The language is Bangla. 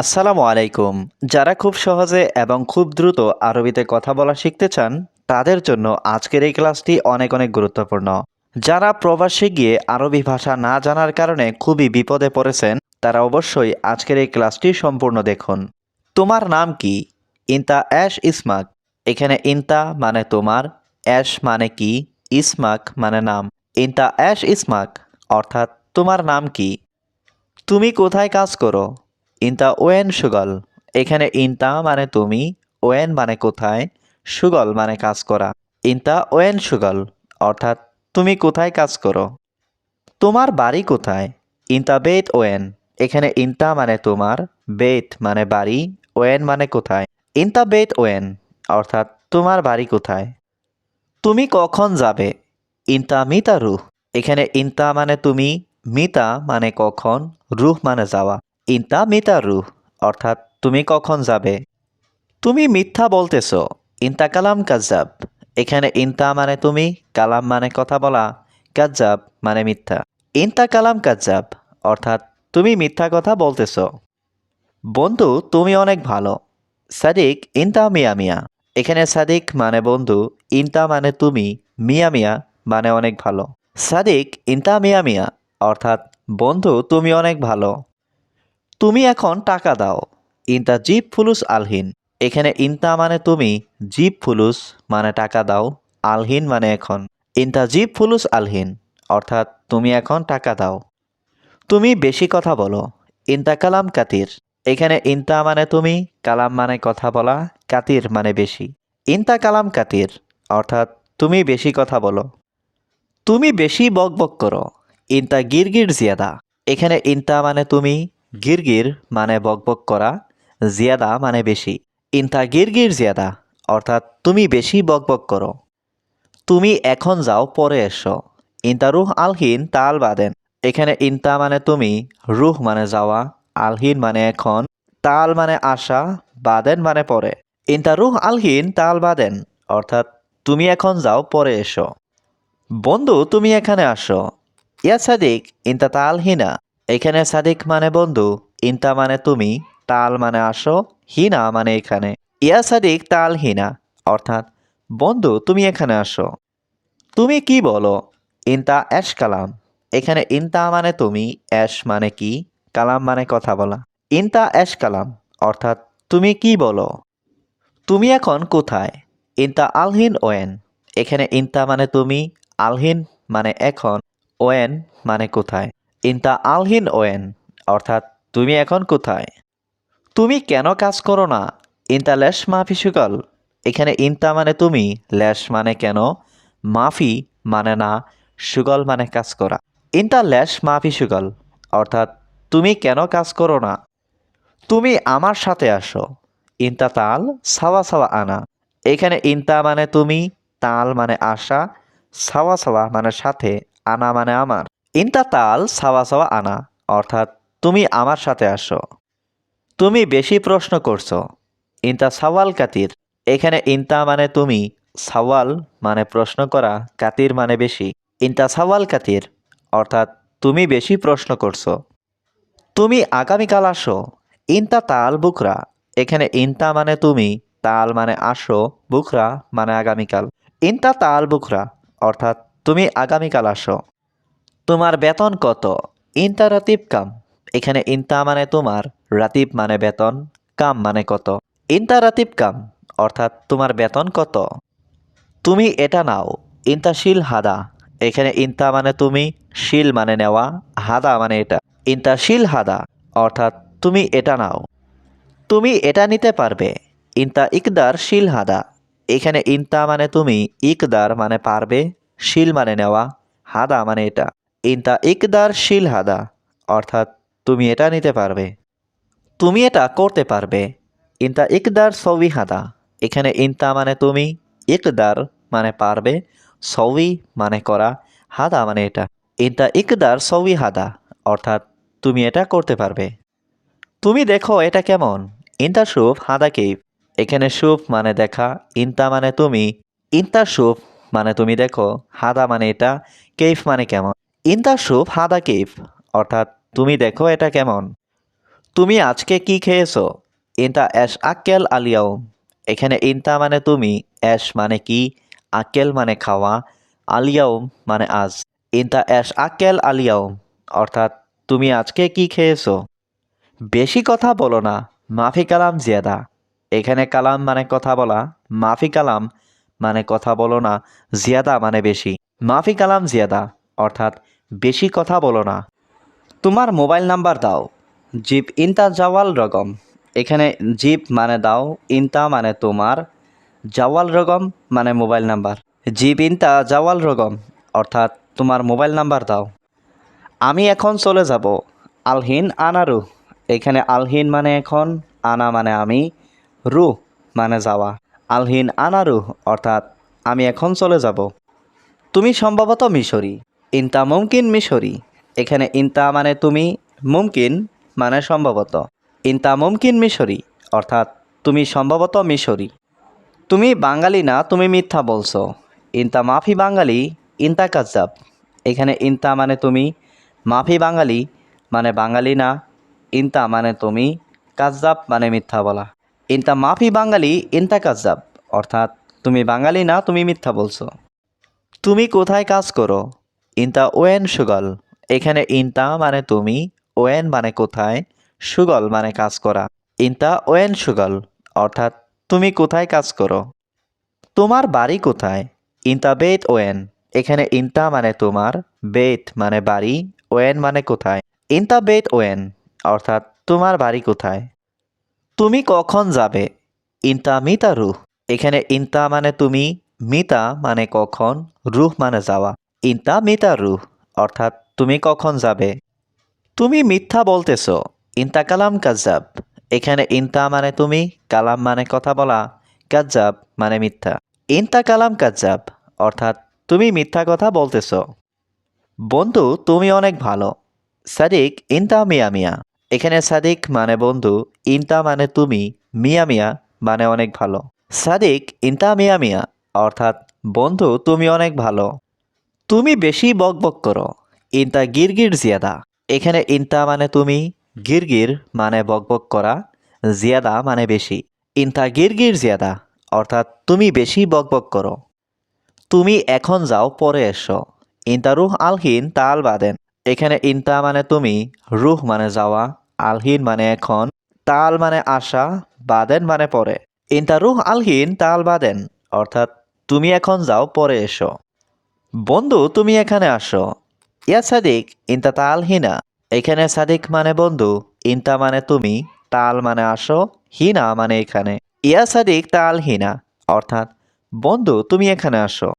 আসসালামু আলাইকুম। যারা খুব সহজে এবং খুব দ্রুত আরবিতে কথা বলা শিখতে চান, তাদের জন্য আজকের এই ক্লাসটি অনেক অনেক গুরুত্বপূর্ণ। যারা প্রবাসে গিয়ে আরবি ভাষা না জানার কারণে খুবই বিপদে পড়েছেন, তারা অবশ্যই আজকের এই ক্লাসটি সম্পূর্ণ দেখুন। তোমার নাম কি? ইন্তা অ্যাশ ইসমাক। এখানে ইন্তা মানে তোমার, অ্যাশ মানে কি, ইসমাক মানে নাম। ইন্তা অ্যাশ ইসমাক, অর্থাৎ তোমার নাম কি? তুমি কোথায় কাজ করো? ইন্তা ওয়েন সুগল। এখানে ইন্তা মানে তুমি, ওয়েন মানে কোথায়, সুগল মানে কাজ করা। ইন্তা ওয়েন সুগল, অর্থাৎ তুমি কোথায় কাজ করো। তোমার বাড়ি কোথায়? ইন্তা বেত ওয়েন। এখানে ইন্তা মানে তোমার, বেত মানে বাড়ি, ওয়েন মানে কোথায়। ইন্তা বেত ওয়েন, অর্থাৎ তোমার বাড়ি কোথায়। তুমি কখন যাবে? ইন্তা মিতা রুহ। এখানে ইন্তা মানে তুমি, মিতা মানে কখন, রুহ মানে যাওয়া। ইন্তা মিতা রুহ অর্থাৎ তুমি কখন যাবে? তুমি মিথ্যা বলতেছ, ইন্তা কালাম কাজাব এখানে ইন্তা মানে তুমি, কালাম মানে কথা বলা কাজাব মানে মিথ্যা। ইন্তা কালাম কাজাব অর্থাৎ তুমি মিথ্যা কথা বলতেছ। বন্ধু, তুমি অনেক ভালো। সাদিক, ইন্তা মিয়া মিয়া। এখানে সাদিক মানে বন্ধু, ইন্তা মানে তুমি, মিয়া মিয়া মানে অনেক ভালো। সাদিক, ইন্তা মিয়া মিয়া, অর্থাৎ বন্ধু, তুমি অনেক ভালো। তুমি এখন টাকা দাও। ইন্তা জিপ ফুলুস আলহিন। এখানে ইন্তা মানে তুমি জিপ ফুলুস মানে টাকা দাও, আলহিন মানে এখন। ইন্তা জিপ ফুলুস আলহিন, অর্থাৎ তুমি এখন টাকা দাও। তুমি বেশি কথা বলো, ইন্তা কালাম কাতির। এখানে ইন্তা মানে তুমি, কালাম মানে কথা বলা, কাতির মানে বেশি। ইন্তা কালাম কাতির, অর্থাৎ তুমি বেশি কথা বলো। তুমি বেশি বকবক করো, ইন্তা গিরগির জিয়াদা। এখানে ইন্তা মানে তুমি গিরগির মানে বকবক করা, জিয়াদা মানে বেশি। ইন্তা গিরগির জিয়াদা, অর্থাৎ তুমি বেশি বকবক করো। তুমি এখন যাও, পরে এসো। ইন্তা রুহ আলহিন তাল বাদেন। এখানে ইন্তা মানে তুমি, রুহ মানে যাওয়া, আলহিন মানে এখন তাল মানে আসা, বাদেন মানে পরে। ইন্তা রুহ আলহিন তাল বাদেন, অর্থাৎ তুমি এখন যাও, পরে এসো। বন্ধু, তুমি এখানে আসো। ইয়া সাদিক, ইন্তা তাল হিনা এখানে সাদিক মানে বন্ধু, ইন্তা মানে তুমি, তাল মানে আসো, হিনা মানে এখানে। ইয়া সাদিক, তাল, হিনা, অর্থাৎ বন্ধু, তুমি এখানে আসো। তুমি কি বলো? ইন্তা অ্যাশ কালাম। এখানে ইন্তা মানে তুমি অ্যাশ মানে কি, কালাম মানে কথা বলা। ইন্তা অ্যাশ কালাম, অর্থাৎ তুমি কি বলো? তুমি এখন কোথায়? ইন্তা আলহিন, ওয়েন। এখানে ইন্তা মানে তুমি, আলহিন মানে এখন, ওয়েন মানে কোথায়? ইন্তা আলহিন ওয়েন, অর্থাৎ তুমি এখন কোথায়? তুমি কেন কাজ করো না? ইন্তা লেশ মাফি সুগল এখানে ইন্তা মানে তুমি, লেশ মানে কেন? মাফি মানে না, সুগল মানে কাজ করা। ইন্তা লেশ মাফি সুগল অর্থাৎ তুমি কেন কাজ করো না? তুমি আমার সাথে আসো। ইন্তা তাল সাওয়া সাওয়া আনা। এখানে ইন্তা মানে তুমি, তাল মানে আশা, সাওয়া সাওয়া মানে সাথে, আনা মানে আমার। ইন্তা তাল সাওয়া সাওয়া আনা, অর্থাৎ তুমি আমার সাথে আসো। তুমি বেশি প্রশ্ন করছ, ইন্তা সাওয়াল কাতির, এখানে ইন্তা মানে তুমি, সাওয়াল মানে প্রশ্ন করা, কাতির মানে বেশি। ইন্তা সাওয়াল কাতির, অর্থাৎ তুমি বেশি প্রশ্ন করছ। তুমি আগামীকাল আসো, ইন্তা তাল বুকরা, এখানে ইন্তা মানে তুমি, তাল মানে আসো, বুকরা মানে আগামীকাল। ইন্তা তাল বুকরা, অর্থাৎ তুমি আগামীকাল আসো। তোমার বেতন কত? ইন্তা রাতিব কাম। এখানে ইন্তা মানে তোমার, রাতিব মানে বেতন, কাম মানে কত? ইন্তা রাতিব কাম, অর্থাৎ তোমার বেতন কত? তুমি এটা নাও, ইন্তা শিল হাদা। এখানে ইন্তা মানে তুমি, শিল মানে নেওয়া, হাদা মানে এটা। ইন্তা শিল হাদা, অর্থাৎ তুমি এটা নাও। তুমি এটা নিতে পারবে, ইন্তা ইকদার শিল হাদা। এখানে ইন্তা মানে তুমি, ইকদার মানে পারবে, শিল মানে নেওয়া, হাদা মানে এটা। ইন্তা ইকদার শিল হাদা, অর্থাৎ তুমি এটা নিতে পারবে। তুমি এটা করতে পারবে। ইন্তা ইকদার সবি হাদা, এখানে ইন্তা মানে তুমি, ইকদার মানে পারবে সবি মানে করা, হাদা মানে এটা। ইন্তা ইকদার সবি হাদা, অর্থাৎ তুমি এটা করতে পারবে। তুমি দেখো এটা কেমন। ইন্তা সুফ হাদা কেইফ এখানে সুফ মানে দেখা, ইন্তা মানে তুমি, ইন্তা সুফ মানে তুমি দেখো, হাদা মানে এটা, কেইফ মানে কেমন। ইন্তা সুফ হাদা কেইফ অর্থাৎ, তুমি দেখো এটা কেমন। তুমি আজকে কি খেয়েছো? ইনতা এস আক্কেল আলিয়াউম এখানে ইনতা মানে তুমি এস মানে কি, আক্কেল মানে খাওয়া আলিয়াউম মানে আজ। ইনতা এস আক্কেল আলিয়াউম অর্থাৎ, তুমি আজকে কি খেয়েছো? বেশি কথা বলো না, মাফি কালাম জিয়াদা। এখানে কালাম মানে কথা বলা, মাফি কালাম মানে কথা বলো না, জিয়াদা মানে বেশি। মাফি কালাম জিয়াদা, অর্থাৎ বেশি কথা বলো না। তোমার মোবাইল নাম্বার দাও। জিপ ইনতা জাওয়াল রকম এখানে জিপ মানে দাও, ইনতা মানে তোমার। জাওয়াল রকম মানে মোবাইল নাম্বার। জিপ ইনতা জাওয়াল রকম অর্থাৎ তোমার মোবাইল নাম্বার দাও। আমি এখন চলে যাব। আলহিন আনারু এখানে আলহিন মানে এখন, আনা মানে আমি। রু মানে যাওয়া। আলহিন আনারু অর্থাৎ আমি এখন চলে যাব। তুমি সম্ভবত মিশরি। ইনতা মুমকিন মিশরি। এখানে ইনতা মানে তুমি, মুমকিন মানে সম্ভবত। ইনতা মুমকিন মিশরি, অর্থাৎ তুমি সম্ভবত মিশরি। তুমি বাঙালি না, তুমি মিথ্যা বলছো। ইনতা মাফি বাঙালি, ইনতা কাজাব এখানে ইনতা মানে তুমি, মাফি বাঙালি মানে বাঙালি না, ইনতা মানে তুমি কাজাব মানে মিথ্যা বলা। ইনতা মাফি বাঙালি, ইনতা কাজাব অর্থাৎ তুমি বাঙালি না, তুমি মিথ্যা বলছো। তুমি কোথায় কাজ করো? ইনতা ওয়েন সুগল। এখানে ইনতা মানে তুমি, ওয়েন মানে কোথায়, সুগল মানে কাজ করা। ইনতা ওয়েন সুগল, অর্থাৎ তুমি কোথায় কাজ করো। তোমার বাড়ি কোথায়? ইনতা বেত ওয়েন। এখানে ইনতা মানে তোমার, বেত মানে বাড়ি, ওয়েন মানে কোথায়। ইনতা বেত ওয়েন, অর্থাৎ তোমার বাড়ি কোথায়। তুমি কখন যাবে? ইনতা মিতা রুহ। এখানে ইনতা মানে তুমি, মিতা মানে কখন, রুহ মানে যাওয়া। ইনতা মিতা রুহ অর্থাৎ তুমি কখন যাবে? তুমি মিথ্যা বলতেছ, ইনতা কালাম কাজাব এখানে ইনতা মানে তুমি, কালাম মানে কথা বলা কাজাব মানে মিথ্যা। ইনতা কালাম কাজাব অর্থাৎ তুমি মিথ্যা কথা বলতেছ। বন্ধু, তুমি অনেক ভালো। সাদিক, ইনতা মিয়া মিয়া। এখানে সাদিক মানে বন্ধু, ইনতা মানে তুমি, মিয়া মিয়া মানে অনেক ভালো। সাদিক, ইনতা মিয়া মিয়া, অর্থাৎ বন্ধু, তুমি অনেক ভালো। তুমি বেশি বক বক করো। ইনতা গিরগির জিয়াদা। এখানে ইনতা মানে তুমি, গিরগির মানে বক বক করা, জিয়াদা মানে বেশি। ইনতা গিরগির জিয়াদা, অর্থাৎ তুমি বেশি বক বক করো। তুমি এখন যাও, পরে এসো। ইনতা রুহ আলহিন তাল বাদেন এখানে ইনতা মানে তুমি, রুহ মানে যাওয়া, আলহিন মানে এখন, তাল মানে আসা বাদেন মানে পরে। ইনতা রুহ আলহিন তাল বাদেন অর্থাৎ তুমি এখন যাও, পরে এসো। বন্ধু, তুমি এখানে আসো। ইয়া সাদিক, ইনতা তাল হিনা। এখানে সাদিক মানে বন্ধু, ইনতা মানে তুমি, তাল মানে আসো, হিনা মানে এখানে। ইয়া সাদিক, তাল হিনা। অর্থাৎ, বন্ধু, তুমি এখানে আসো।